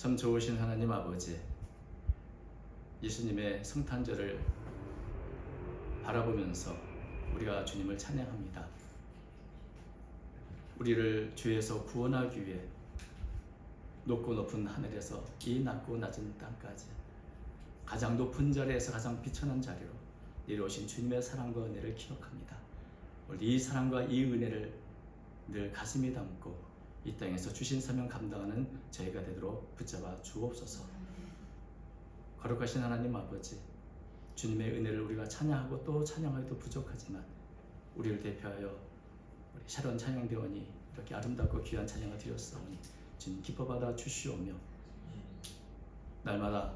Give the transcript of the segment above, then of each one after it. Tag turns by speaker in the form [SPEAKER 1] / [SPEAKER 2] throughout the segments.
[SPEAKER 1] 참 좋으신 하나님 아버지, 예수님의 성탄절을 바라보면서 우리가 주님을 찬양합니다. 우리를 죄에서 구원하기 위해 높고 높은 하늘에서 이 낮고 낮은 땅까지 가장 높은 자리에서 가장 비천한 자리로 내려오신 주님의 사랑과 은혜를 기억합니다. 우리 이 사랑과 이 은혜를 늘 가슴에 담고 이 땅에서 주신 사명 감당하는 저희가 되도록 붙잡아 주옵소서. 거룩하신 하나님 아버지, 주님의 은혜를 우리가 찬양하고 또 찬양하기도 부족하지만 우리를 대표하여 우리 샤론 찬양대원이 이렇게 아름답고 귀한 찬양을 드렸사오니 주님 기뻐 받아 주시오며 날마다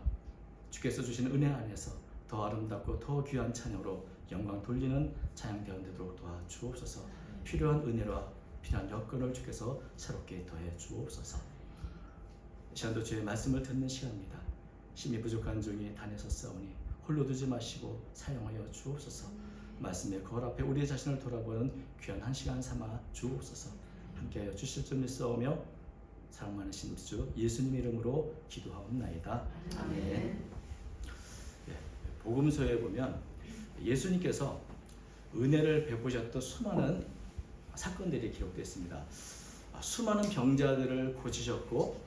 [SPEAKER 1] 주께서 주신 은혜 안에서 더 아름답고 더 귀한 찬양으로 영광 돌리는 찬양대원 되도록 도와주옵소서 필요한 은혜와 필요한 여건을 주께서 새롭게 더해 주옵소서. 이 시간도 주의 말씀을 듣는 시간입니다. 심히 부족한 종이 단에서 싸우니 홀로 두지 마시고 사용하여 주옵소서. 말씀의 거울 앞에 우리 자신을 돌아보는 귀한 한 시간 삼아 주옵소서. 함께하여 주실 줄 믿사오며 사랑 많으신 우리 주 예수님 이름으로 기도하옵나이다. 아멘. 예, 복음서에 보면 예수님께서 은혜를 베푸셨던 수많은 사건들이 기록되어 있습니다 아, 수많은 병자들을 고치셨고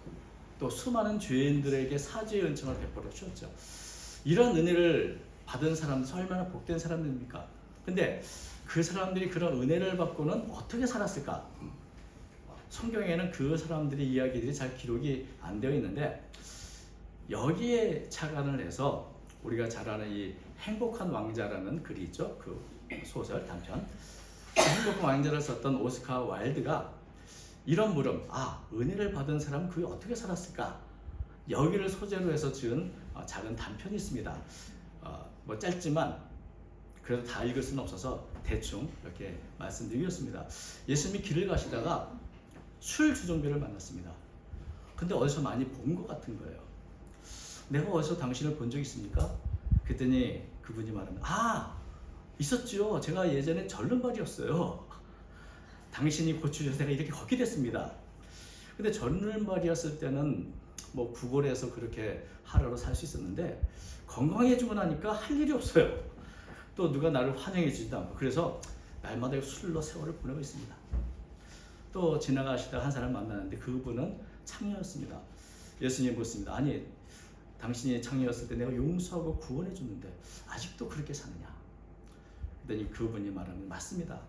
[SPEAKER 1] 또 수많은 죄인들에게 사죄의 은총을 베풀어 주셨죠. 이런 은혜를 받은 사람들 얼마나 복된 사람들입니까? 근데 그 사람들이 그런 은혜를 받고는 어떻게 살았을까? 성경에는 그 사람들의 이야기들이 잘 기록이 안 되어 있는데 여기에 착안을 해서 우리가 잘 아는 이 행복한 왕자라는 글이 있죠. 그 소설 단편. 그 행복한 왕자를 썼던 오스카 와일드가 이런 물음, 아, 은혜를 받은 사람은 그게 어떻게 살았을까? 여기를 소재로 해서 지은 어, 작은 단편이 있습니다. 어, 뭐 짧지만 그래도 다 읽을 수는 없어서 대충 이렇게 말씀드리겠습니다. 예수님이 길을 가시다가 술 주정배를 만났습니다. 근데 어디서 많이 본 것 같은 거예요. 내가 어디서 당신을 본 적 있습니까? 그랬더니 그분이 말합니다. 아, 있었죠. 제가 예전에 절름발이었어요. 당신이 고추셔서 내가 이렇게 걷게 됐습니다. 근데 절름발이었을 때는 뭐 구걸해서 그렇게 하루로 살 수 있었는데 건강해지고 나니까 할 일이 없어요. 또 누가 나를 환영해 주지도 않고 그래서 날마다 술로 세월을 보내고 있습니다. 또 지나가시다 한 사람 만나는데 그분은 창녀였습니다. 예수님 묻습니다. 아니 당신이 창녀였을 때 내가 용서하고 구원해 줬는데 아직도 그렇게 사느냐? 그랬더니 그분이 말하는 맞습니다.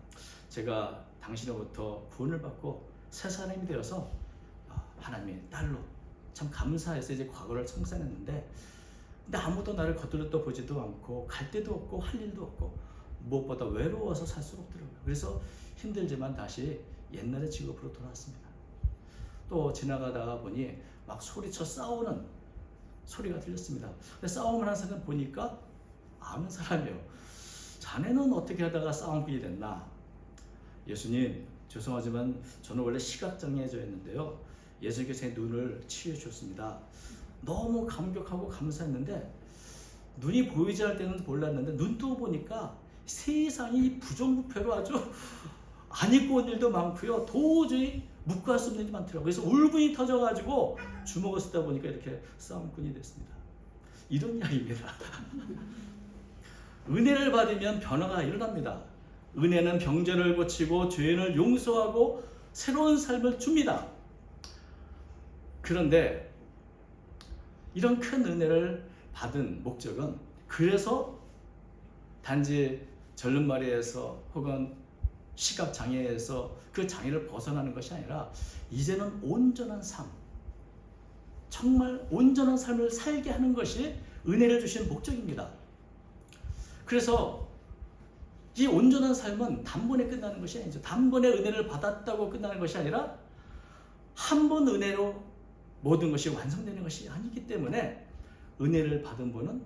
[SPEAKER 1] 제가 당신으로부터 구원을 받고 새 사람이 되어서 아, 하나님의 딸로 참 감사해서 이제 과거를 청산했는데 근데 아무도 나를 거들떠 보지도 않고 갈 데도 없고 할 일도 없고 무엇보다 외로워서 살 수가 없더라고요. 그래서 힘들지만 다시 옛날의 직업으로 돌아왔습니다. 또 지나가다가 보니 막 소리쳐 싸우는 소리가 들렸습니다. 근데 싸움을 하는 사람 보니까 아는 사람이에요. 자네는 어떻게 하다가 싸움꾼이 됐나? 예수님 죄송하지만 저는 원래 시각장애자였는데요. 예수님께서 제 눈을 치유해 주셨습니다. 너무 감격하고 감사했는데 눈이 보이지 않을 때는 몰랐는데 눈 뜨고 보니까 세상이 부정부패로 아주 안 입고 온 일도 많고요. 도저히 묵과할 수 없는 일이 많더라고요. 그래서 울분이 터져가지고 주먹을 쓰다 보니까 이렇게 싸움꾼이 됐습니다. 이런 이야기입니다. 은혜를 받으면 변화가 일어납니다. 은혜는 병전을 고치고 죄인을 용서하고 새로운 삶을 줍니다. 그런데 이런 큰 은혜를 받은 목적은 그래서 단지 절름마리에서 혹은 시각 장애에서 그 장애를 벗어나는 것이 아니라 이제는 온전한 삶, 정말 온전한 삶을 살게 하는 것이 은혜를 주신 목적입니다. 그래서 이 온전한 삶은 단번에 끝나는 것이 아니죠. 단번에 은혜를 받았다고 끝나는 것이 아니라 한 번 은혜로 모든 것이 완성되는 것이 아니기 때문에 은혜를 받은 분은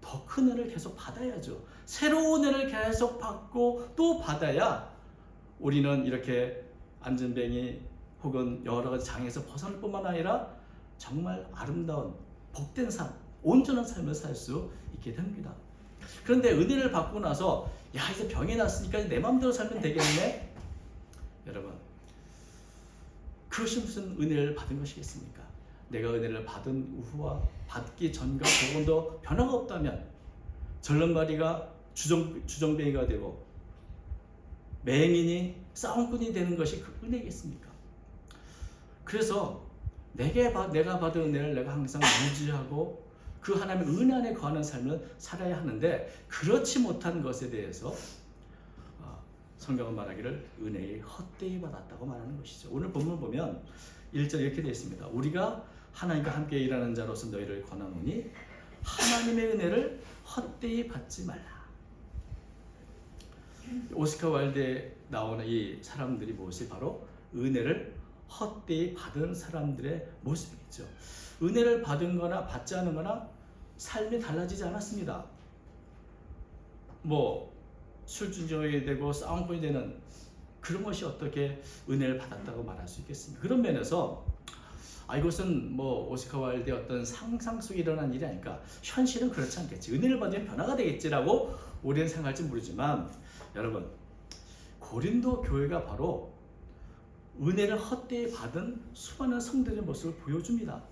[SPEAKER 1] 더 큰 은혜를 계속 받아야죠. 새로운 은혜를 계속 받고 또 받아야 우리는 이렇게 안전뱅이 혹은 여러 가지 장애에서 벗어날 뿐만 아니라 정말 아름다운 복된 삶, 온전한 삶을 살 수 있게 됩니다. 그런데 은혜를 받고 나서 야 이제 병이 났으니까 내 마음대로 살면 되겠네. 여러분 그것이 무슨 은혜를 받은 것이겠습니까? 내가 은혜를 받은 후와 받기 전과 조금도 변화가 없다면 절름발이가 주정, 주정뱅이가 되고 맹인이 싸움꾼이 되는 것이 그 은혜겠습니까? 그래서 내게 받, 내가 받은 은혜를 내가 항상 유지하고 그 하나님의 은혜 안에 거하는 삶을 살아야 하는데 그렇지 못한 것에 대해서 어, 성경은 말하기를 은혜의 헛되이 받았다고 말하는 것이죠. 오늘 본문 보면 1절 이렇게 되어 있습니다. 우리가 하나님과 함께 일하는 자로서 너희를 권하노니 하나님의 은혜를 헛되이 받지 말라. 오스카 와일드에 나오는 이 사람들이 무엇이 바로 은혜를 헛되이 받은 사람들의 모습이죠. 은혜를 받은 거나 받지 않은 거나 삶이 달라지지 않았습니다. 뭐 술주정이 되고 싸움꾼이 되는 그런 것이 어떻게 은혜를 받았다고 말할 수 있겠습니까? 그런 면에서 아 이것은 뭐 오스카 와일드의 어떤 상상 속에 일어난 일이 아닐까 현실은 그렇지 않겠지 은혜를 받으면 변화가 되겠지라고 우리는 생각할지 모르지만 여러분 고린도 교회가 바로 은혜를 헛되이 받은 수많은 성들의 모습을 보여줍니다.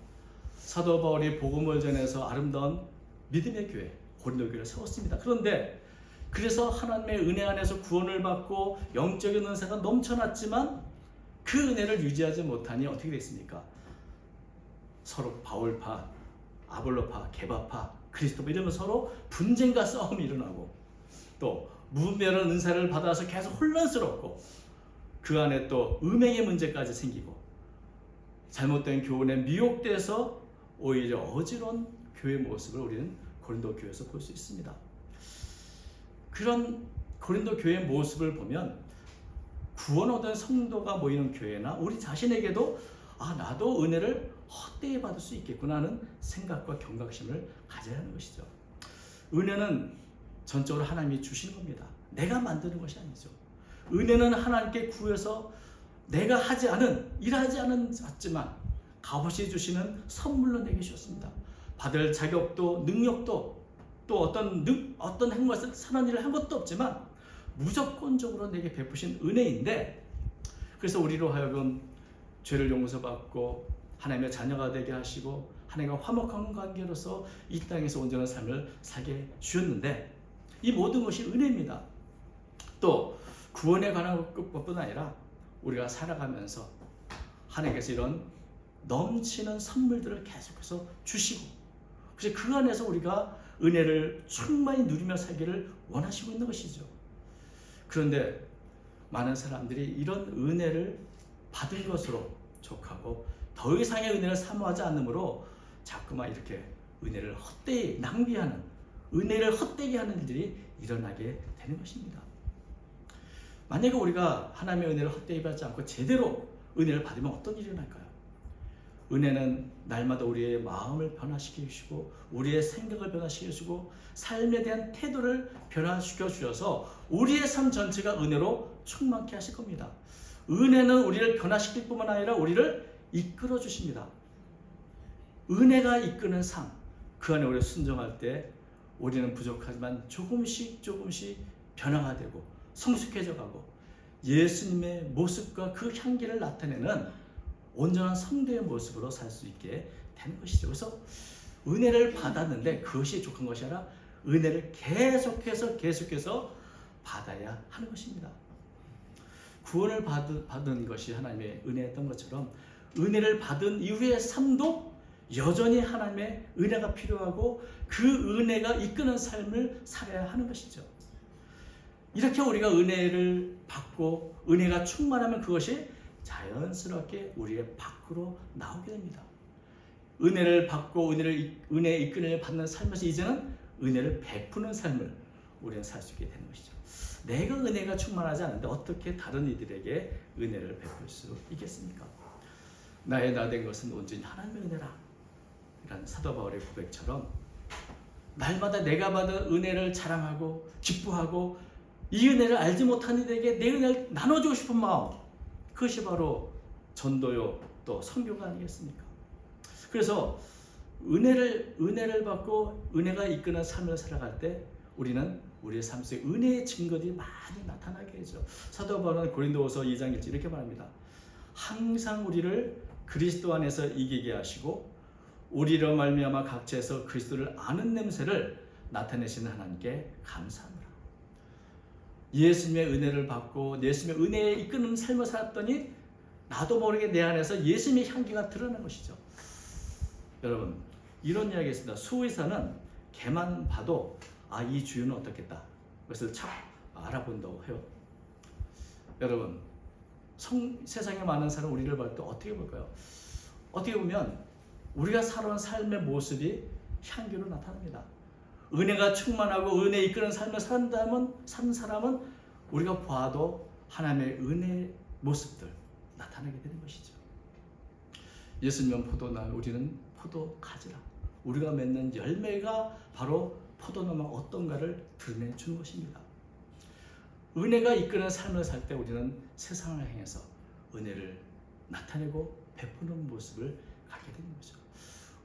[SPEAKER 1] 사도 바울이 복음을 전해서 아름다운 믿음의 교회 고린도 교회를 세웠습니다. 그런데 그래서 하나님의 은혜 안에서 구원을 받고 영적인 은사가 넘쳐났지만 그 은혜를 유지하지 못하니 어떻게 됐습니까? 서로 바울파, 아볼로파, 게바파, 그리스도파 이러면 서로 분쟁과 싸움이 일어나고 또 무분별한 은사를 받아서 계속 혼란스럽고 그 안에 또 음행의 문제까지 생기고 잘못된 교훈에 미혹돼서 오히려 어지러운 교회 모습을 우리는 고린도 교회에서 볼 수 있습니다. 그런 고린도 교회의 모습을 보면 구원 얻은 성도가 모이는 교회나 우리 자신에게도 아 나도 은혜를 헛되이 받을 수 있겠구나 하는 생각과 경각심을 가져야 하는 것이죠. 은혜는 전적으로 하나님이 주시는 겁니다. 내가 만드는 것이 아니죠. 은혜는 하나님께 구해서 내가 하지 않은 일하지 않은 았지만 값없이 주시는 선물로 내게 주셨습니다. 받을 자격도 능력도 또 어떤 능, 어떤 행것을 사는 일을 한 것도 없지만 무조건적으로 내게 베푸신 은혜인데 그래서 우리로 하여금 죄를 용서받고 하나님의 자녀가 되게 하시고 하나님과 화목한 관계로서 이 땅에서 온전한 삶을 살게 주셨는데 이 모든 것이 은혜입니다. 또 구원에 관한 것뿐 아니라 우리가 살아가면서 하나님께서 이런 넘치는 선물들을 계속해서 주시고 그래서 그 안에서 우리가 은혜를 충만히 누리며 살기를 원하시고 있는 것이죠. 그런데 많은 사람들이 이런 은혜를 받은 것으로 족하고 더 이상의 은혜를 사모하지 않으므로 자꾸만 이렇게 은혜를 헛되이 낭비하는 은혜를 헛되게 하는 일들이 일어나게 되는 것입니다. 만약에 우리가 하나님의 은혜를 헛되이 받지 않고 제대로 은혜를 받으면 어떤 일이 일어날까요? 은혜는 날마다 우리의 마음을 변화시키시고 우리의 생각을 변화시키시고 삶에 대한 태도를 변화시켜 주셔서 우리의 삶 전체가 은혜로 충만케 하실 겁니다. 은혜는 우리를 변화시킬 뿐만 아니라 우리를 이끌어 주십니다. 은혜가 이끄는 삶, 그 안에 우리 순종할 때 우리는 부족하지만 조금씩 조금씩 변화가 되고 성숙해져 가고 예수님의 모습과 그 향기를 나타내는 온전한 성도의 모습으로 살 수 있게 되는 것이죠. 그래서 은혜를 받았는데 그것이 족한 것이 아니라 은혜를 계속해서 계속해서 받아야 하는 것입니다. 구원을 받은, 받은 것이 하나님의 은혜였던 것처럼 은혜를 받은 이후의 삶도 여전히 하나님의 은혜가 필요하고 그 은혜가 이끄는 삶을 살아야 하는 것이죠. 이렇게 우리가 은혜를 받고 은혜가 충만하면 그것이 자연스럽게 우리의 밖으로 나오게 됩니다. 은혜를 받고 은혜를 은혜 이끌을 받는 삶에서 이제는 은혜를 베푸는 삶을 우리는 살 수 있게 되는 것이죠. 내가 은혜가 충만하지 않은데 어떻게 다른 이들에게 은혜를 베풀 수 있겠습니까? 나의 나 된 것은 온전히 하나님의 은혜라. 이런 사도 바울의 고백처럼 날마다 내가 받은 은혜를 자랑하고 기뻐하고 이 은혜를 알지 못한 이들에게 내 은혜를 나눠주고 싶은 마음 그것이 바로 전도요 또 선교가 아니겠습니까? 그래서 은혜를 은혜를 받고 은혜가 이끄는 삶을 살아갈 때 우리는 우리의 삶 속에 은혜의 증거들이 많이 나타나게 되죠. 사도 바울은 고린도후서 2장 1절 이렇게 말합니다. 항상 우리를 그리스도 안에서 이기게 하시고 우리로 말미암아 각처에서 그리스도를 아는 냄새를 나타내시는 하나님께 감사합니다. 예수님의 은혜를 받고 예수님의 은혜에 이끄는 삶을 살았더니 나도 모르게 내 안에서 예수님의 향기가 드러난 것이죠. 여러분 이런 이야기 있습니다. 수의사는 개만 봐도 아 이 주인은 어떻겠다. 그것을 참 알아본다고 해요. 여러분 성, 세상에 많은 사람 우리를 볼 때 어떻게 볼까요? 어떻게 보면 우리가 살아온 삶의 모습이 향기로 나타납니다. 은혜가 충만하고 은혜 이끄는 삶을 산다면 산 사람은 우리가 봐도 하나님의 은혜 모습들 나타나게 되는 것이죠. 예수님은 포도나무, 우리는 포도 가지라. 우리가 맺는 열매가 바로 포도나무 어떤가를 드러내 주는 것입니다. 은혜가 이끄는 삶을 살 때 우리는 세상을 향해서 은혜를 나타내고 베푸는 모습을 갖게 되는 거죠.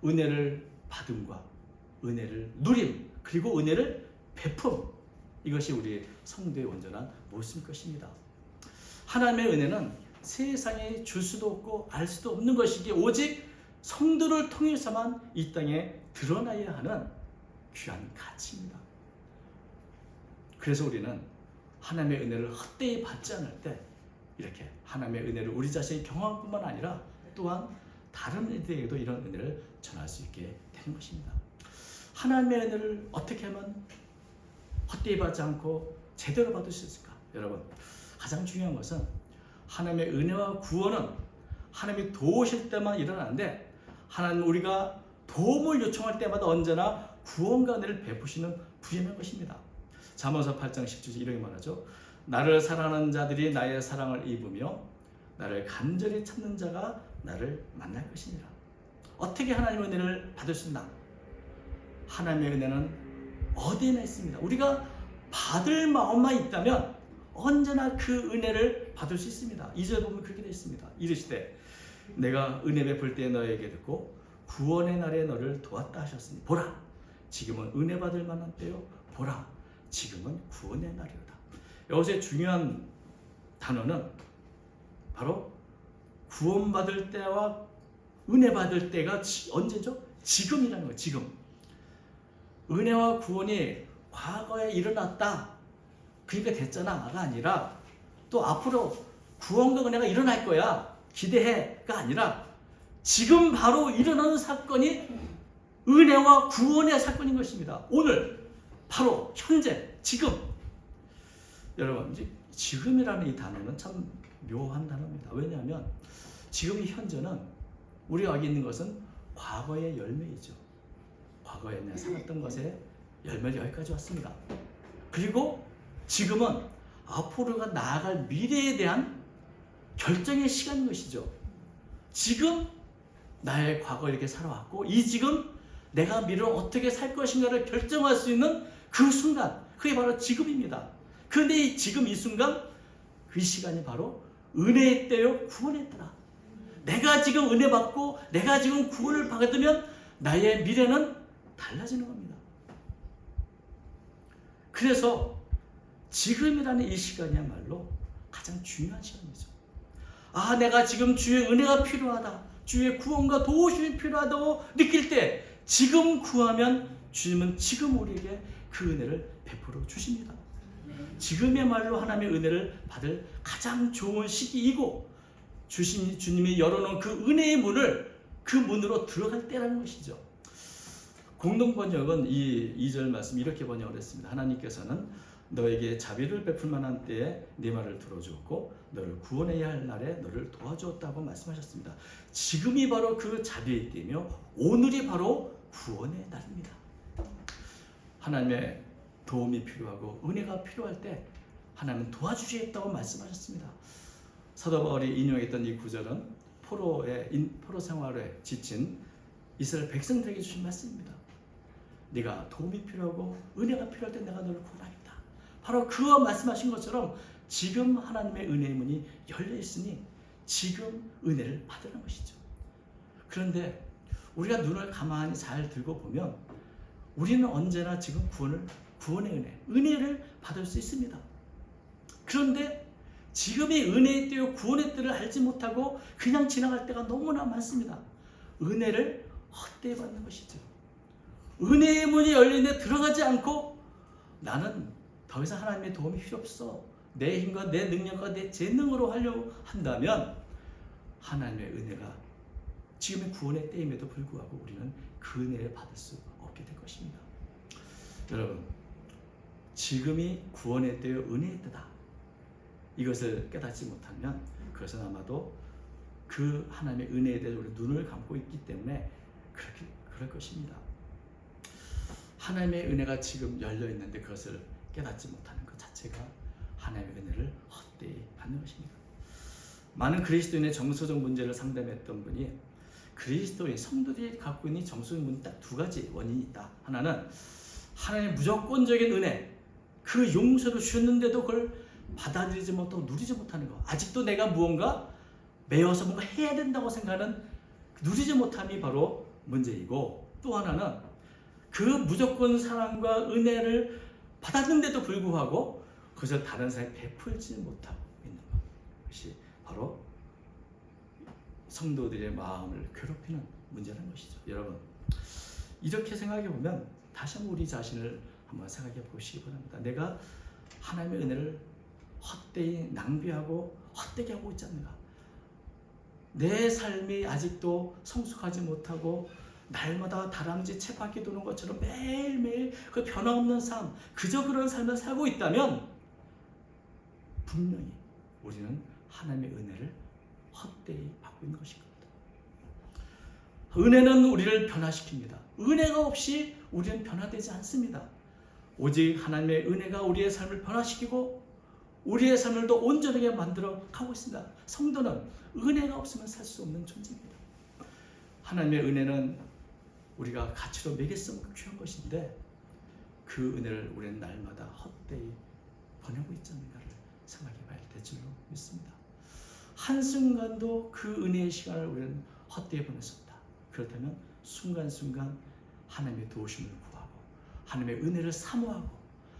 [SPEAKER 1] 은혜를 받음과 은혜를 누림 그리고 은혜를 베품 이것이 우리 성도의 온전한 모습일 것입니다. 하나님의 은혜는 세상에 줄 수도 없고 알 수도 없는 것이기에 오직 성도를 통해서만 이 땅에 드러나야 하는 귀한 가치입니다. 그래서 우리는 하나님의 은혜를 헛되이 받지 않을 때 이렇게 하나님의 은혜를 우리 자신이 경험할 뿐만 아니라 또한 다른 이들에게도 이런 은혜를 전할 수 있게 되는 것입니다. 하나님의 은혜를 어떻게 하면 헛되이 받지 않고 제대로 받을 수 있을까? 여러분, 가장 중요한 것은 하나님의 은혜와 구원은 하나님이 도우실 때만 일어나는데 하나님 우리가 도움을 요청할 때마다 언제나 구원과 은혜를 베푸시는 부여한 것입니다. 잠언서 8장 10절 이렇게 말하죠. 나를 사랑하는 자들이 나의 사랑을 입으며 나를 간절히 찾는 자가 나를 만날 것이니라. 어떻게 하나님의 은혜를 받을 수 있나? 하나님의 은혜는 어디에나 있습니다. 우리가 받을 마음만 있다면 언제나 그 은혜를 받을 수 있습니다. 2절 보면 그렇게 되어 있습니다. 이르시되 내가 은혜 베풀 때 너에게 듣고 구원의 날에 너를 도왔다 하셨으니 보라 지금은 은혜 받을 만한 때요 보라 지금은 구원의 날이로다. 여기서 중요한 단어는 바로 구원받을 때와 은혜 받을 때가 언제죠? 지금이라는 거예요. 지금. 은혜와 구원이 과거에 일어났다. 그러니까 됐잖아가 아니라 또 앞으로 구원과 은혜가 일어날 거야. 기대해가 아니라 지금 바로 일어나는 사건이 은혜와 구원의 사건인 것입니다. 오늘 바로 현재 지금 여러분 이제 지금이라는 이 단어는 참 묘한 단어입니다. 왜냐하면 지금 이 현재는 우리가 여기 있는 것은 과거의 열매이죠. 과거에 내가 살았던 것의 열매를 여기까지 왔습니다. 그리고 지금은 앞으로가 나아갈 미래에 대한 결정의 시간인 것이죠. 지금 나의 과거 이렇게 살아왔고 이 지금 내가 미래를 어떻게 살 것인가를 결정할 수 있는 그 순간 그게 바로 지금입니다. 그런데 이 지금 이 순간 그 시간이 바로 은혜의 때요 구원의 때다. 내가 지금 은혜 받고 내가 지금 구원을 받으면 나의 미래는 달라지는 겁니다. 그래서 지금이라는 이 시간이야말로 가장 중요한 시간이죠. 아, 내가 지금 주의 은혜가 필요하다. 주의 구원과 도우심이 필요하다고 느낄 때 지금 구하면 주님은 지금 우리에게 그 은혜를 베풀어 주십니다. 지금의말로 하나님의 은혜를 받을 가장 좋은 시기이고 주신 주님이 열어놓은 그 은혜의 문을 그 문으로 들어갈 때라는 것이죠. 공동 번역은 이 2절 말씀 이렇게 번역을 했습니다. 하나님께서는 너에게 자비를 베풀 만한 때에 네 말을 들어주었고 너를 구원해야 할 날에 너를 도와주었다고 말씀하셨습니다. 지금이 바로 그 자비의 때이며 오늘이 바로 구원의 날입니다. 하나님의 도움이 필요하고 은혜가 필요할 때 하나님은 도와주시겠다고 말씀하셨습니다. 사도 바울이 인용했던 이 구절은 포로의 포로 생활에 지친 이스라엘 백성들에게 주신 말씀입니다. 네가 도움이 필요하고 은혜가 필요할 때 내가 너를 구원하겠다. 바로 그와 말씀하신 것처럼 지금 하나님의 은혜의 문이 열려 있으니 지금 은혜를 받으는 것이죠. 그런데 우리가 눈을 가만히 잘 들고 보면 우리는 언제나 지금 구원을 구원의 은혜, 은혜를 받을 수 있습니다. 그런데 지금이 은혜의 때요 구원의 때를 알지 못하고 그냥 지나갈 때가 너무나 많습니다. 은혜를 헛되이 받는 것이죠. 은혜의 문이 열리는데 들어가지 않고 나는 더 이상 하나님의 도움이 필요 없어. 내 힘과 내 능력과 내 재능으로 하려고 한다면 하나님의 은혜가 지금의 구원의 때임에도 불구하고 우리는 그 은혜를 받을 수 없게 될 것입니다. 여러분, 지금이 구원의 때요 은혜의 때다. 이것을 깨닫지 못하면 그것은 아마도 그 하나님의 은혜에 대해서 우리 눈을 감고 있기 때문에 그렇게 그럴 것입니다. 하나님의 은혜가 지금 열려 있는데 그것을 깨닫지 못하는 것 자체가 하나님의 은혜를 헛되이 받는 것입니다. 많은 그리스도인의 정서적 문제를 상담했던 분이 그리스도인 성도들이 갖고 있는 정서적 문제 딱 두 가지 원인이 있다. 하나는 하나님의 무조건적인 은혜, 그 용서를 주셨는데도 그걸 받아들이지 못하고 누리지 못하는 것. 아직도 내가 무언가 매여서 뭔가 해야 된다고 생각하는 그 누리지 못함이 바로 문제이고 또 하나는 그 무조건 사랑과 은혜를 받았는데도 불구하고 그것을 다른 사람에 베풀지 못하고 있는 것이 바로 성도들의 마음을 괴롭히는 문제라는 것이죠. 여러분 이렇게 생각해 보면 다시 한번 우리 자신을 한번 생각해 보시기 바랍니다. 내가 하나님의 은혜를 헛되이 낭비하고 헛되게 하고 있지 않는가? 내 삶이 아직도 성숙하지 못하고 날마다 다람쥐 채바퀴 도는 것처럼 매일매일 그 변함없는 삶, 그저 그런 삶을 살고 있다면 분명히 우리는 하나님의 은혜를 헛되이 받고 있는 것인 겁니다. 은혜는 우리를 변화시킵니다. 은혜가 없이 우리는 변화되지 않습니다. 오직 하나님의 은혜가 우리의 삶을 변화시키고 우리의 삶을 더 온전하게 만들어 가고 있습니다. 성도는 은혜가 없으면 살 수 없는 존재입니다. 하나님의 은혜는 우리가 가치로 매겼으면 귀한 것인데 그 은혜를 우리는 날마다 헛되이 보내고 않는가를 생각해 봐야 될 줄로 믿습니다. 한순간도 그 은혜의 시간을 우리는 헛되이 보냈습니다. 그렇다면 순간순간 하나님의 도우심을 구하고 하나님의 은혜를 사모하고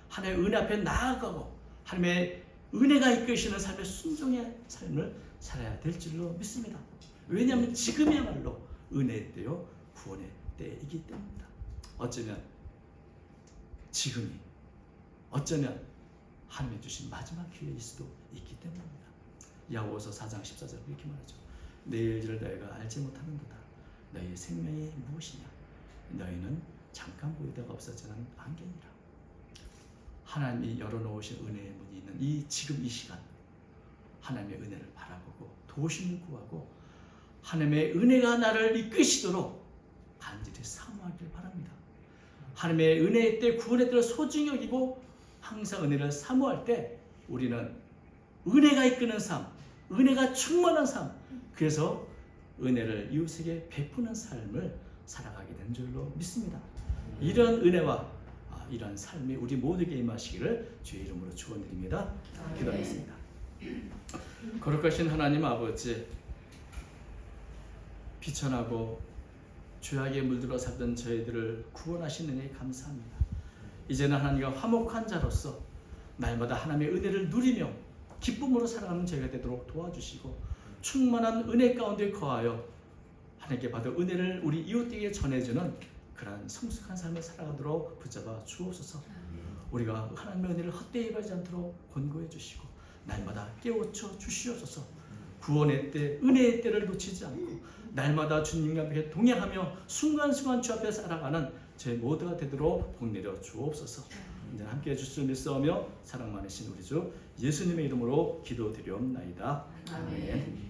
[SPEAKER 1] 하나님의 은혜 앞에 나아가고 하나님의 은혜가 이끄시는 삶의 순종의 삶을 살아야 될 줄로 믿습니다. 왜냐하면 지금이야말로 은혜의 때요 구원의 때이기 때문입니다. 어쩌면 지금이 어쩌면 하나님이 주신 마지막 기회일 수도 있기 때문입니다. 야고보서 4장 14절 이렇게 말하죠. 내일을 너희가 알지 못하는도다. 너희의 생명이 무엇이냐? 너희는 잠깐 보이다가 없어지는 안개니라. 하나님이 열어놓으신 은혜의 문이 있는 이 지금 이 시간 하나님의 은혜를 바라보고 도심을 구하고 하나님의 은혜가 나를 이끄시도록 간절히 사모하기를 바랍니다. 하나님의 은혜의 때 구원의 때를 소중히 여기고 항상 은혜를 사모할 때 우리는 은혜가 이끄는 삶, 은혜가 충만한 삶, 그래서 은혜를 이웃에게 베푸는 삶을 살아가게 된 줄로 믿습니다. 이런 은혜와 아, 이런 삶이 우리 모두에게 임하시기를 주의 이름으로 축원드립니다. 기도하겠습니다. 거룩하신 하나님 아버지, 비천하고 죄악에 물들어 살던 저희들을 구원하신 은혜에 감사합니다. 이제는 하나님과 화목한 자로서 날마다 하나님의 은혜를 누리며 기쁨으로 살아가는 저희가 되도록 도와주시고 충만한 은혜 가운데 거하여 하나님께 받은 은혜를 우리 이웃에게 전해주는 그러한 성숙한 삶을 살아가도록 붙잡아 주옵소서. 우리가 하나님의 은혜를 헛되이 가지 않도록 권고해 주시고 날마다 깨우쳐 주시옵소서. 구원의 때, 은혜의 때를 놓치지 않고 날마다 주님과 함께 동행하며 순간순간 주 앞에 살아가는 제 모두가 되도록 복 내려 주옵소서. 이제 함께 해주실 줄 믿사오며 사랑 많으신 우리 주 예수님의 이름으로 기도드리옵나이다.
[SPEAKER 2] 아멘.
[SPEAKER 1] 아멘.